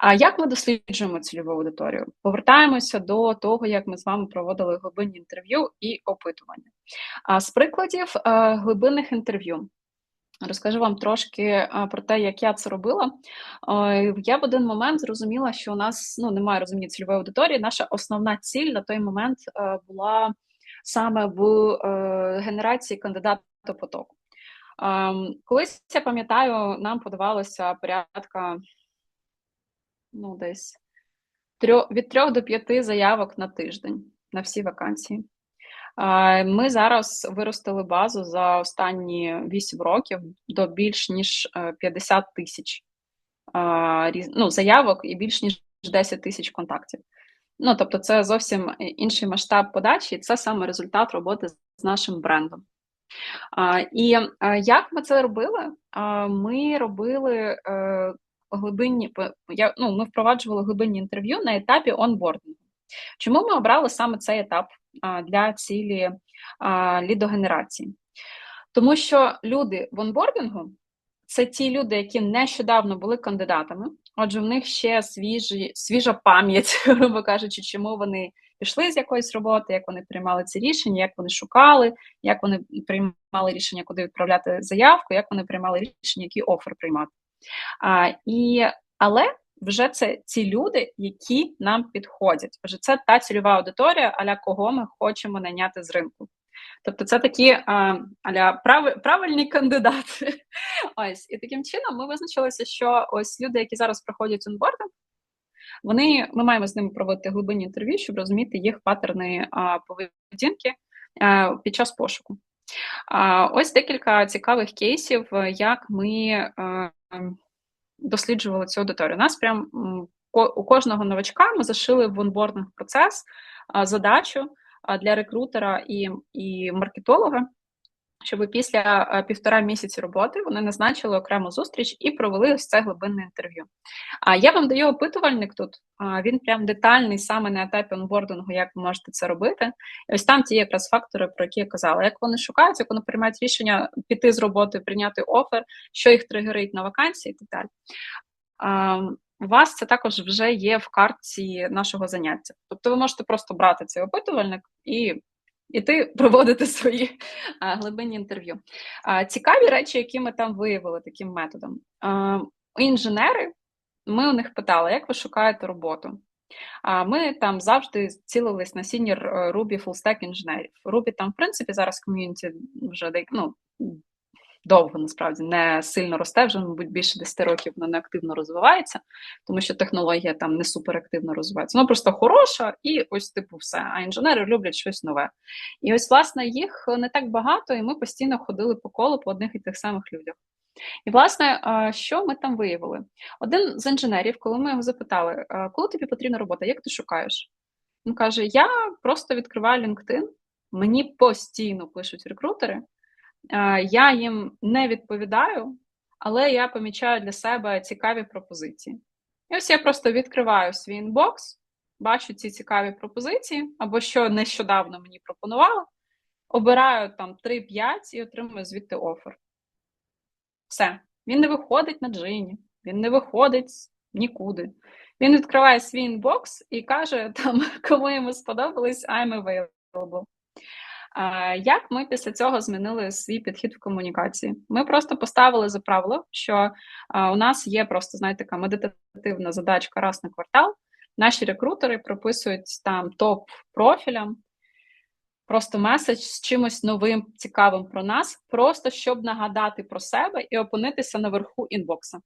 А як ми досліджуємо цільову аудиторію? Повертаємося до того, як ми з вами проводили глибинні інтерв'ю і опитування. А з прикладів е, глибинних інтерв'ю. Розкажу вам трошки е, про те, як я це робила. Е, я в один момент зрозуміла, що у нас ну, немає розуміння цільової аудиторії. Наша основна ціль на той момент була саме в генерації кандидата потоку. Ем, колись я пам'ятаю, нам подавалося порядка ну, десь від трьох до п'яти заявок на тиждень на всі вакансії. Ми зараз виростили базу за останні 8 років до більш ніж 50 е, тисяч ну, заявок і більш ніж 10 тисяч контактів. Ну, тобто, це зовсім інший масштаб подачі, і це саме результат роботи з нашим брендом. І як ми це робили? Ми робили е, глибинні я, ну, ми впроваджували глибинні інтерв'ю на етапі онбордингу. Чому ми обрали саме цей етап для цілі лідогенерації? Тому що люди в онбордингу це ті люди, які нещодавно були кандидатами, отже, в них ще свіжі, свіжа пам'ять, грубо кажучи, чому вони пішли з якоїсь роботи, як вони приймали ці рішення, як вони шукали, як вони приймали рішення, куди відправляти заявку, як вони приймали рішення, який офер приймати. А, і, Але вже це ці люди, які нам підходять. Вже це та цільова аудиторія, аля кого ми хочемо найняти з ринку. Тобто це такі аля прав, правильні кандидати. Ось і таким чином ми визначилися, що ось люди, які зараз проходять онбординг, вони ми маємо з ними проводити глибинні інтерв'ю, щоб розуміти їх паттерни а, поведінки а, під час пошуку. А, Ось декілька цікавих кейсів, як ми а, досліджували цю аудиторію. Нас прям у кожного новачка ми зашили в онбординг процес задачу для рекрутера і, і маркетолога щоб після е, півтора місяці роботи вони назначили окрему зустріч і провели ось це глибинне інтерв'ю. А я вам даю опитувальник тут. Він прям детальний саме на етапі онбордингу, як ви можете це робити. І ось там ті якраз фактори, про які я казала. Як вони шукають, як вони приймають рішення піти з роботи, прийняти офер, що їх тригерить на вакансії і так далі. У вас це також вже є в картці нашого заняття. Тобто ви можете просто брати цей опитувальник і іти проводити свої а, глибинні інтерв'ю. А, Цікаві речі, які ми там виявили таким методом. А, Інженери, ми у них питали, як ви шукаєте роботу. А ми там завжди цілились на сінір е, Ruby Stack інженерів. Ruby там, в принципі, зараз ком'юніті вже ну, довго насправді не сильно росте, вже, мабуть, більше 10 років вона не активно розвивається, тому що технологія там не суперактивно розвивається. Вона просто хороша і ось типу все. А інженери люблять щось нове. І ось, власне, їх не так багато, і ми постійно ходили по колу по одних і тих самих людях. І, власне, що ми там виявили? Один з інженерів, коли ми його запитали, коли тобі потрібна робота, як ти шукаєш? Він каже: Я просто відкриваю LinkedIn, мені постійно пишуть рекрутери. Я їм не відповідаю, але я помічаю для себе цікаві пропозиції. І ось я просто відкриваю свій інбокс, бачу ці цікаві пропозиції, або що нещодавно мені пропонували, обираю там 3-5 і отримую звідти офер. Все. Він не виходить на джині, він не виходить нікуди. Він відкриває свій інбокс і каже, там, кому йому сподобались, I'm available. Як ми після цього змінили свій підхід в комунікації? Ми просто поставили за правило, що у нас є просто знаєте, така медитативна задачка раз на квартал. Наші рекрутери прописують там топ профілям, просто меседж з чимось новим, цікавим про нас, просто щоб нагадати про себе і опинитися наверху інбокса.